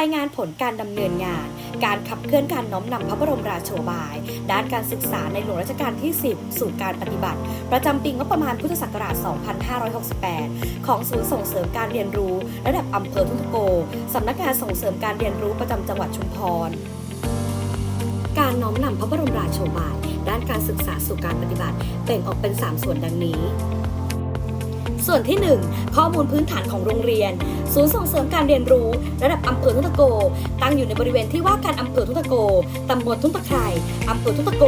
ายงานผลการดำเนินงาน การขับเคลื่อนการน้อมนำพระบรมราโชบาย ด้านการศึกษาในหลวงรัชกาลที่ 10 สู่การปฏิบัติ ประจำปีงบประมาณพุทธศักราช 2568 ของศูนย์ส่งเสริมการเรียนรู้ ระดับอำเภอทุ่งโกสำนักงานส่งเสริมการเรียนรู้ประจำจังหวัดชุมพรการน้อมนำพระบรมราโชบาย ด้านการศึกษาสู่การปฏิบัติแบ่งออกเป็น 3 ส่วนดังนี้ ส่วนที่ 1 ข้อมูลพื้นฐานของโรงเรียน ศูนย์ส่งเสริมการเรียนรู้ ระดับอำเภอทุ่งตะโก ตั้งอยู่ในบริเวณที่ว่าการอำเภอทุ่งตะโก ตำบลทุ่งตะไคร่อำเภอทุ่งตะโก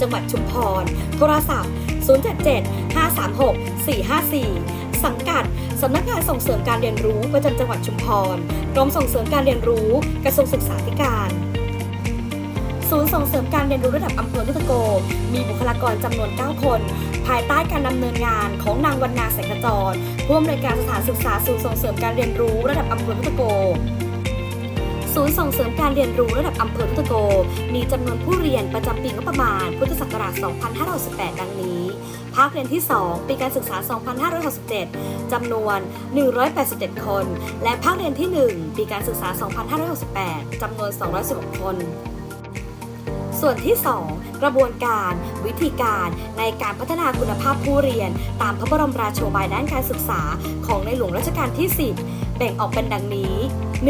จังหวัดชุมพร โทรศัพท์ 077 536 454สังกัด สำนักงานส่งเสริมการเรียนรู้ประจำจังหวัดชุมพร กรมส่งเสริมการเรียนรู้ กระทรวงศึกษาธิการ ศูนย์ส่งเสริมการเรียนรู้ระดับอำเภอทุตโก มีบุคลากรจำนวน 9 คน ภายใต้การดำเนินงานของนางวรรณาแสงขจรผู้อำนวยการสถานศึกษาศูนย์ส่งเสริมการเรียนรู้ระดับอำเภอทุตโกศูนย์ส่งเสริมการเรียนรู้ระดับอำเภอทุตโก มีจำนวนผู้เรียนประจำปีงบประมาณ พุทธศักราช 2518 ดังนี้ ภาคเรียนที่ 2 ปีการศึกษา 2567 จำนวน 187 คน และภาคเรียนที่ 1 ปีการศึกษา 2568 จำนวน 216 คน ส่วนที่ 2 กระบวนการ วิธีการในการพัฒนาคุณภาพผู้เรียน ตามพระบรมราโชบายด้านการศึกษา ของในหลวงรัชกาลที่ 10 แบ่งออกเป็นดังนี้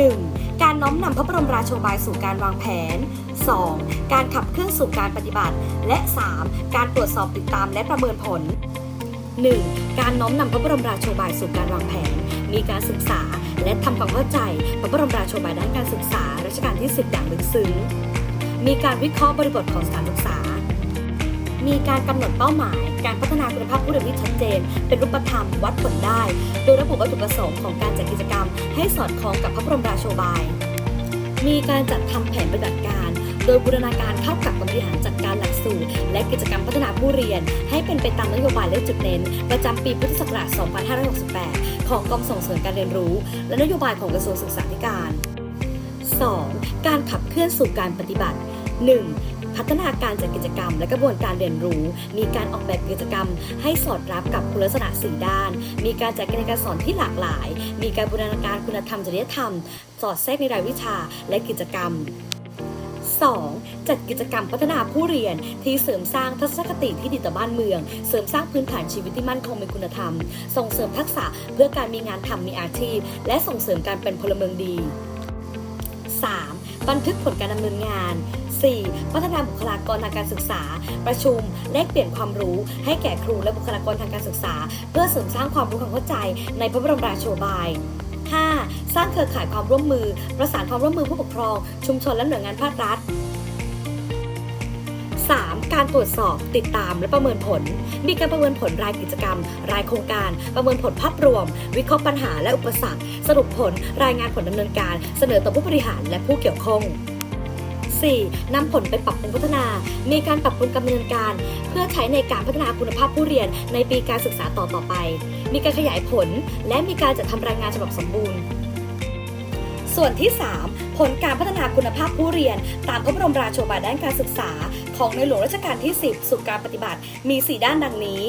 1. การน้อมนำพระบรมราโชบายสู่การวางแผน 2. การขับเคลื่อนสู่การปฏิบัติ และ 3. การตรวจสอบติดตามและประเมินผล 1. การน้อมนำพระบรมราโชบายสู่การวางแผน มีการศึกษา และทำความเข้าใจ พระบรมราโชบายด้านการศึกษารัชกาลที่ 10 อย่างลึกซึ้ง มีการวิเคราะห์บริบทของสถานศึกษา มีการกำหนดเป้าหมาย การพัฒนาคุณภาพผู้เรียนที่ชัดเจน เป็นรูปธรรมวัดผลได้ โดยระบุวัตถุประสงค์ของการจัดกิจกรรม ให้สอดคล้องกับพระบรมราโชบาย มีการจัดทำแผนปฏิบัติการ โดยบูรณาการเข้ากับบริหารจัดการหลักสูตร และกิจกรรมพัฒนาผู้เรียน ให้เป็นไปตามนโยบายและจุดเน้น ประจำปีพุทธศักราช 2568 ของกรมส่งเสริมการเรียนรู้ และนโยบายของกระทรวงศึกษาธิการ 2. การขับเคลื่อนสู่การปฏิบัติ 1. พัฒนาการจัดกิจกรรม และกระบวนการเรียนรู้ มีการออกแบบกิจกรรม ให้สอดรับกับคุณลักษณะสี่ด้าน มีการจัดการเรียนการสอนที่หลากหลาย มีการบูรณาการคุณธรรมจริยธรรม สอดแทรกในรายวิชาและกิจกรรม 2. จัดกิจกรรมพัฒนาผู้เรียนที่เสริมสร้างทัศนคติที่ดีต่อบ้านเมือง เสริมสร้างพื้นฐานชีวิตที่มั่นคงมีคุณธรรม ส่งเสริมทักษะเพื่อการมีงานทำมีอาชีพ และส่งเสริมการเป็นพลเมืองดี 3. บันทึกผลการดำเนินงาน 4. พัฒนาบุคลากรทางการศึกษา ประชุมแลกเปลี่ยนความรู้ให้แก่ครูและบุคลากรทางการศึกษา เพื่อเสริมสร้างความรู้ความเข้าใจในพระบรมราโชบาย 5. สร้างเครือข่ายความร่วมมือ ประสานความร่วมมือผู้ปกครอง ชุมชนและหน่วยงานภาครัฐ 3. การตรวจสอบติดตามและประเมินผล มีการประเมินผลรายกิจกรรม รายโครงการ ประเมินผลภาพรวม วิเคราะห์ปัญหาและอุปสรรค สรุปผลรายงานผลดำเนินการ เสนอต่อผู้บริหารและผู้เกี่ยวข้อง 4. นำผลไปปรับปรุงพัฒนา มีการปรับปรุงการดำเนินการ เพื่อใช้ในการพัฒนาคุณภาพผู้เรียนในปีการศึกษาต่อต่อไป มีการขยายผล และมีการจัดทำรายงานฉบับสมบูรณ์ ส่วนที่ 3 ผลการพัฒนาคุณภาพผู้เรียน ตามพระบรมราโชบายด้านการศึกษา ของในหลวงรัชกาลที่ 10 สู่การปฏิบัติ มี 4 ด้านดังนี้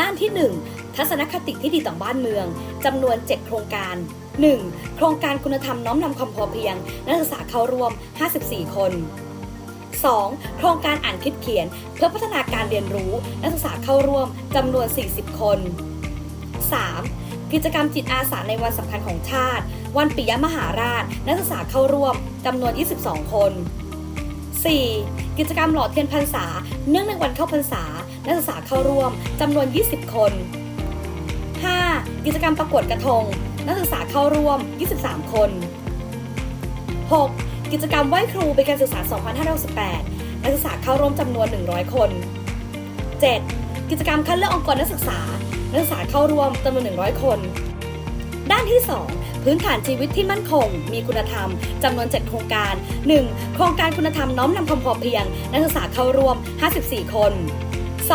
ด้านที่ 1 ทัศนคติที่ดีต่อบ้านเมืองจำนวน 7 โครงการ 1. โครงการคุณธรรมน้อมนำความพอเพียง นักศึกษาเข้าร่วม 54 คน 2. โครงการอ่านคิดเขียน เพื่อพัฒนาการเรียนรู้ นักศึกษาเข้าร่วมจำนวน 40 คน 3. กิจกรรมจิตอาสาในวันสำคัญของชาติ วันปิยมหาราช นักศึกษาเข้าร่วมจำนวน 22 คน 4. กิจกรรมหล่อเทียนพรรษา เนื่องในวันเข้าพรรษา นักศึกษาเข้าร่วมจำนวน 20 คน กิจกรรมประกวดกระทง นักศึกษาเข้าร่วม 23 คน 6. กิจกรรมไหว้ครูเป็นการศึกษา 2568 นักศึกษาเข้าร่วมจำนวน 100 คน 7. กิจกรรมคัดเลือกองค์กรนักศึกษา นักศึกษาเข้าร่วมจำนวน 100 คน ด้านที่ 2 พื้นฐานชีวิตที่มั่นคง มีคุณธรรมจำนวน 7 โครงการ 1. โครงการคุณธรรมน้อมนำความพอเพียง นักศึกษาเข้าร่วม 54 คน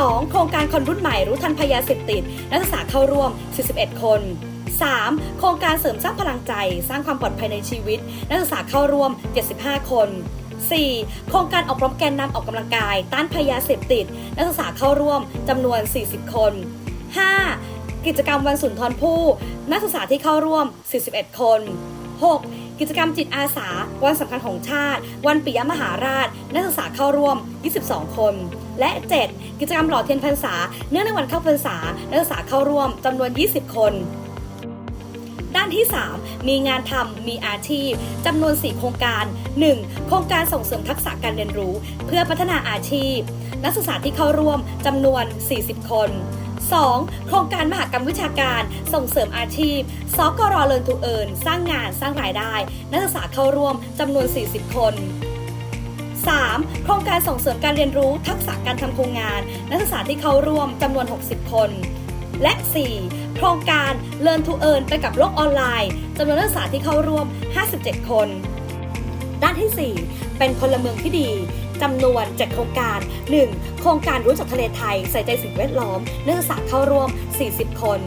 2. โครงการคนรุ่นใหม่รู้ทันพยาเสพติด นักศึกษาเข้าร่วม 41 คน 3. โครงการเสริมสร้างพลังใจ สร้างความปลอดภัยในชีวิต นักศึกษาเข้าร่วม 75 คน 4. โครงการอบรมแกนนำออกกำลังกาย ต้านพยาเสพติด นักศึกษาเข้าร่วมจำนวน 40 คน 5. กิจกรรมวันสุนทรภู่นักศึกษาที่เข้าร่วม 41 คน 6. กิจกรรมจิตอาสา วันสำคัญของชาติ วันปิยมหาราช นักศึกษาเข้าร่วม 22 คน และ 7. กิจกรรมหล่อเทียนพรรษา เนื่องในวันเข้าพรรษา นักศึกษาเข้าร่วมจำนวน 20 คน ด้านที่ 3 มีงานทำมีอาชีพจำนวน 4 โครงการ 1. โครงการส่งเสริมทักษะการเรียนรู้ เพื่อพัฒนาอาชีพ นักศึกษาที่เข้าร่วมจำนวน 40 คน 2. โครงการมหกรรมวิชาการส่งเสริมอาชีพสกรเลินทูเอินสร้างงานสร้างรายได้ นักศึกษาเข้าร่วมจำนวน 40 คน 3. โครงการส่งเสริมการเรียนรู้ทักษะการทำโครงงาน นักศึกษาที่เข้าร่วมจำนวน 60 คน และ 4. โครงการ Learn to Earn ไปกับโลกออนไลน์จำนวนนักศึกษาที่เข้าร่วม 57 คน ด้านที่ 4 เป็นพลเมืองที่ดีจำนวน 7 โครงการ 1. โครงการรู้จักทะเลไทย ใส่ใจสิ่งแวดล้อมนักศึกษาเข้าร่วม 40 คน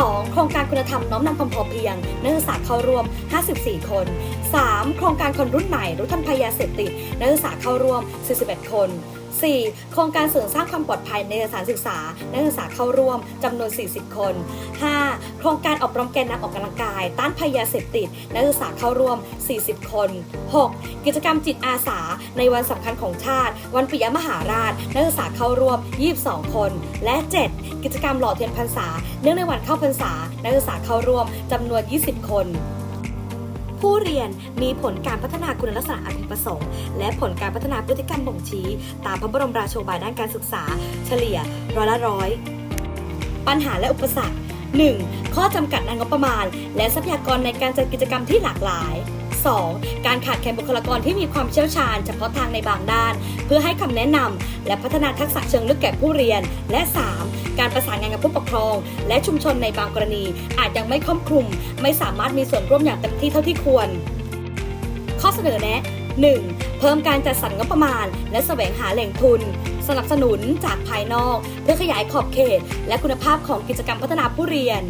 2. โครงการคุณธรรมน้อมนำความพอเพียงนักศึกษาเข้าร่วม 54 คน 3. โครงการคนรุ่นใหม่รู้ทันภัยยาเสพติดนักศึกษาเข้าร่วม 41 คน 4. โครงการเสริมสร้างความปลอดภัยในสถานศึกษา นักศึกษาเข้าร่วมจำนวน 40 คน 5. โครงการอบรมแกนนำออกกำลังกาย ต้านภัยยาเสพติด นักศึกษาเข้าร่วม 40 คน 6. กิจกรรมจิตอาสา ในวันสำคัญของชาติ วันปิยมหาราช นักศึกษาเข้าร่วม 22 คน และ 7. กิจกรรมหล่อเทียนพรรษา เนื่องในวันเข้าพรรษา นักศึกษาเข้าร่วมจำนวน 20 คน ผู้เรียนมีผลการพัฒนาคุณลักษณะอันพึงประสงค์ และผลการพัฒนาพฤติกรรมบ่งชี้ ตามพระบรมราโชบายด้านการศึกษา เฉลี่ยร้อยละร้อยปัญหาและอุปสรรค 1. ข้อจำกัดในงบประมาณ และทรัพยากรในการจัดกิจกรรมที่หลากหลาย 2. การขาดแคลนบุคลากรที่มีความเชี่ยวชาญเฉพาะทางในบางด้าน เพื่อให้คำแนะนำและพัฒนาทักษะเชิงลึกแก่ผู้เรียน และ 3. การประสานงานกับผู้ปกครอง และชุมชนในบางกรณี อาจยังไม่ครอบคลุม ไม่สามารถมีส่วนร่วมอย่างเต็มที่เท่าที่ควร ข้อเสนอแนะ 1. เพิ่มการจัดสรรงบประมาณ และแสวงหาแหล่งทุน สนับสนุนจากภายนอก เพื่อขยายขอบเขต และคุณภาพของกิจกรรมพัฒนาผู้เรียน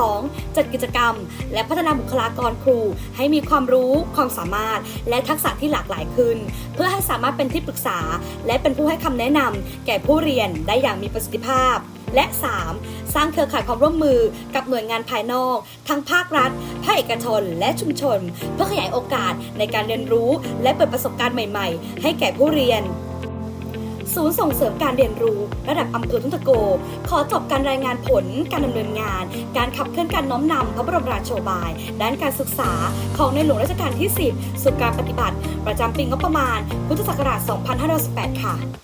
2. จัดกิจกรรม และพัฒนาบุคลากรครู ให้มีความรู้ ความสามารถ และทักษะที่หลากหลายขึ้น เพื่อให้สามารถเป็นที่ปรึกษา และเป็นผู้ให้คำแนะนำแก่ผู้เรียนได้อย่างมีประสิทธิภาพ และ 3. สร้างเครือข่ายความร่วมมือกับหน่วยงานภายนอก ทั้งภาครัฐ ภาคเอกชน และชุมชน เพื่อขยายโอกาสในการเรียนรู้ และเปิดประสบการณ์ใหม่ ๆ ให้แก่ผู้เรียน ศูนย์ส่งเสริมการเรียนรู้ ระดับอำเภอทุ่งตะโก ขอจบการรายงานผลการดำเนินงาน การขับเคลื่อนการน้อมนำพระบรมราโชบาย ด้านการศึกษาของในหลวงรัชกาลที่ 10 สู่การปฏิบัติ ประจำปีงบประมาณ พุทธศักราช 2518 ค่ะ